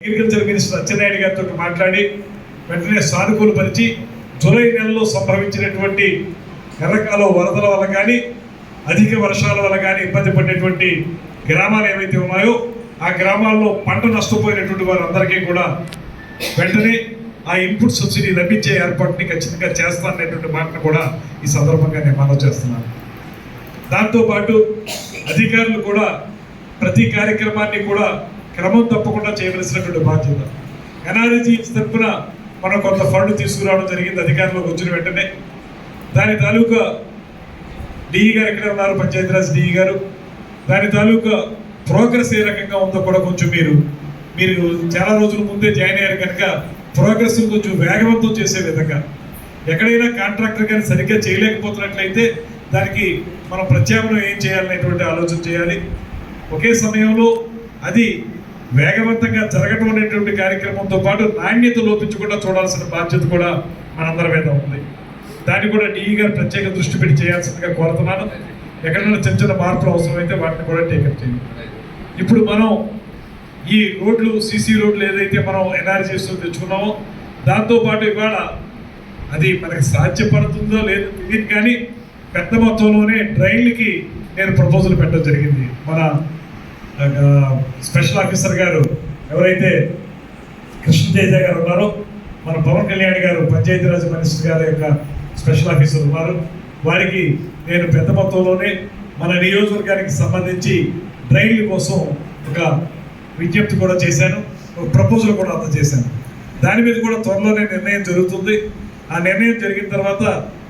Agriculture minister Atchannaidu గారితో మాట్లాడి వెంటనే సానుకూల పరిచి జూలై నెలలో సంభవించినటువంటి ఎర్రకాల వరదల వల్ల కానీ అధిక వర్షాల వల్ల కానీ ఇబ్బంది పడినటువంటి గ్రామాలు ఏవైతే ఉన్నాయో ఆ గ్రామాల్లో పంట నష్టపోయినటువంటి వారందరికీ కూడా వెంటనే ఆ ఇన్పుట్ సబ్సిడీ లభించే ఏర్పాటుని ఖచ్చితంగా చేస్తాననేటువంటి మాటను కూడా ఈ సందర్భంగా నేను మనం చేస్తున్నాను. దాంతోపాటు అధికారులు కూడా ప్రతి కార్యక్రమాన్ని కూడా క్రమం తప్పకుండా చేయవలసినటువంటి బాధ్యత. ఎన్ఆర్జీ తరఫున మనం కొంత ఫండ్ తీసుకురావడం జరిగింది అధికారంలోకి వచ్చిన వెంటనే. దాని తాలూకా డిఈ గారు ఎక్కడ ఉన్నారు? పంచాయతీరాజ్ డిఈ గారు. దాని తాలూకా ప్రోగ్రెస్ ఏ రకంగా ఉందో కూడా కొంచెం మీరు మీరు చాలా రోజుల ముందే జాయిన్ అయ్యారు కనుక ప్రోగ్రెస్ కొంచెం వేగవంతం చేసే విధంగా. ఎక్కడైనా కాంట్రాక్టర్ కానీ సరిగ్గా చేయలేకపోతున్నట్లయితే దానికి మనం ప్రత్యామ్నాయం ఏం చేయాలనేటువంటి ఆలోచన చేయాలి. ఒకే సమయంలో అది వేగవంతంగా జరగడం అనేటువంటి కార్యక్రమంతో పాటు నాణ్యత లోపించకుండా చూడాల్సిన బాధ్యత కూడా మనందరి మీద ఉంది. దాన్ని కూడా డిఈ గారు ప్రత్యేక దృష్టి పెట్టి చేయాల్సిందిగా కోరుతున్నాను. ఎక్కడైనా చిన్న చిన్న మార్పులు అవసరమైతే వాటిని కూడా టేకప్ చేయండి. ఇప్పుడు మనం ఈ రోడ్లు సీసీ రోడ్లు ఏదైతే మనం ఎన్ఆర్జీఎస్ తెచ్చుకున్నామో దాంతోపాటు ఇవాళ అది మనకి సాధ్యపడుతుందో లేదో తెలియదు కానీ పెద్ద మొత్తంలోనే ట్రైన్లకి నేను ప్రపోజల్ పెట్టడం జరిగింది. మన స్పెషల్ ఆఫీసర్ గారు ఎవరైతే కృష్ణతేజ గారు ఉన్నారో మన పవన్ కళ్యాణ్ గారు పంచాయతీరాజ్ మినిస్టర్ గారి యొక్క స్పెషల్ ఆఫీసర్ ఉన్నారు. వారికి నేను పెద్ద మొత్తంలోనే మన నియోజకవర్గానికి సంబంధించి డ్రైన్ల కోసం ఒక విజ్ఞప్తి కూడా చేశాను ఒక ప్రపోజల్ కూడా అందజేశాను దాని మీద కూడా త్వరలోనే నిర్ణయం జరుగుతుంది. ఆ నిర్ణయం జరిగిన తర్వాత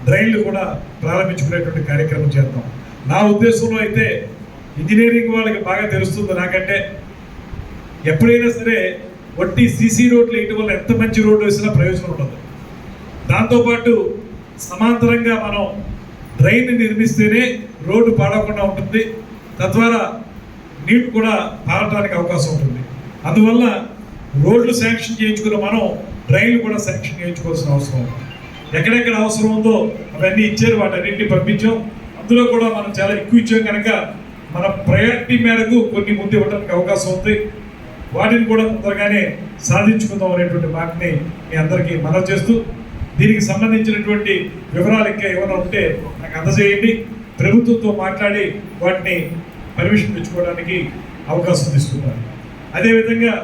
డ్రైన్లు కూడా ప్రారంభించుకునేటువంటి కార్యక్రమం చేద్దాం. నా ఉద్దేశంలో అయితే ఇంజనీరింగ్ వాళ్ళకి బాగా తెలుస్తుంది నాకంటే. ఎప్పుడైనా సరే వట్టి సీసీ రోడ్లు వేయటం వల్ల ఎంత మంచి రోడ్డు వేసినా ప్రయోజనం ఉండదు. దాంతోపాటు సమాంతరంగా మనం డ్రైన్ నిర్మిస్తేనే రోడ్డు పాడకుండా ఉంటుంది. తద్వారా నీరు కూడా పారడానికి అవకాశం ఉంటుంది. అందువల్ల రోడ్లు శాంక్షన్ చేయించుకున్న మనం డ్రైన్లు కూడా శాంక్షన్ చేయించుకోవాల్సిన అవసరం ఉంది. ఎక్కడెక్కడ అవసరం ఉందో అవన్నీ ఇచ్చారు వాటన్నింటినీ పంపించాం. అందులో కూడా మనం చాలా ఎక్కువ ఇచ్చాం కనుక మన ప్రయారిటీ మేరకు కొన్ని ముందు ఇవ్వడానికి అవకాశం ఉంది. వాటిని కూడా తొందరగానే సాధించుకుందాం అనేటువంటి మాటని మీ అందరికీ మనవి చేస్తూ దీనికి సంబంధించినటువంటి వివరాలు ఇంకా ఏమైనా ఉంటే నాకు అందజేయండి. ప్రభుత్వంతో మాట్లాడి వాటిని పర్మిషన్ తెచ్చుకోవడానికి అవకాశం తీసుకున్నారు అదేవిధంగా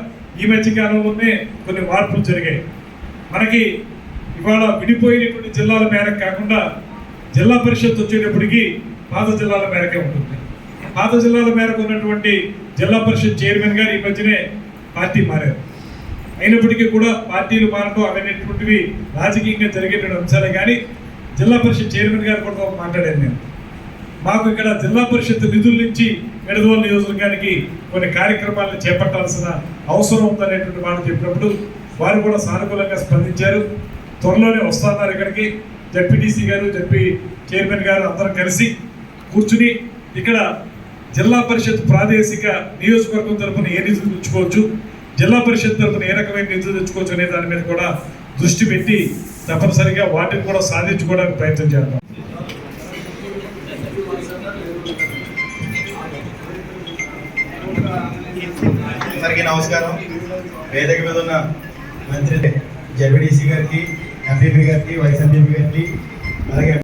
ఈ మధ్య కాలంలోనే కొన్ని మార్పులు జరిగాయి. మనకి ఇవాళ విడిపోయినటువంటి జిల్లాల మేరకు కాకుండా జిల్లా పరిషత్ వచ్చేటప్పటికి పాత జిల్లాల మేరకే ఉంటుంది. పాత జిల్లాల మేరకు ఉన్నటువంటి జిల్లా పరిషత్ చైర్మన్ గారు ఈ మధ్యనే పార్టీ మారారు. అయినప్పటికీ కూడా పార్టీలు మారడం అవనేటువంటివి రాజకీయంగా జరిగేటువంటి అంశాలే కానీ జిల్లా పరిషత్ చైర్మన్ గారు కూడా మాట్లాడాను నేను. మాకు ఇక్కడ జిల్లా పరిషత్ నిధుల నుంచి ఎడదోల నియోజకవర్గానికి కొన్ని కార్యక్రమాలను చేపట్టాల్సిన అవసరం ఉందనేటువంటి మాట చెప్పినప్పుడు వారు కూడా సానుకూలంగా స్పందించారు. త్వరలోనే వస్తున్నారు ఇక్కడికి. జడ్పీటీసీ గారు జడ్పీ చైర్మన్ గారు అందరం కలిసి కూర్చుని ఇక్కడ జిల్లా పరిషత్ ప్రాదేశిక నియోజకవర్గం తరపున ఏ నిధులు తెచ్చుకోవచ్చు? జిల్లా పరిషత్ తరపున ఏ రకమైన నిధులు తెచ్చుకోవచ్చు అనే దాని మీద కూడా దృష్టి పెట్టి తప్పనిసరిగా వాటిని కూడా సాధించుకోవడానికి ప్రయత్నం చేద్దాం. అందరికీ నమస్కారం. వేదిక మీద ఉన్న మంత్రి జడ్పీడీసీ గారికి ఎంపీపీ గారికి వైస్ ఎంపీపీ గారికి అలాగే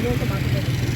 妹と遊べる。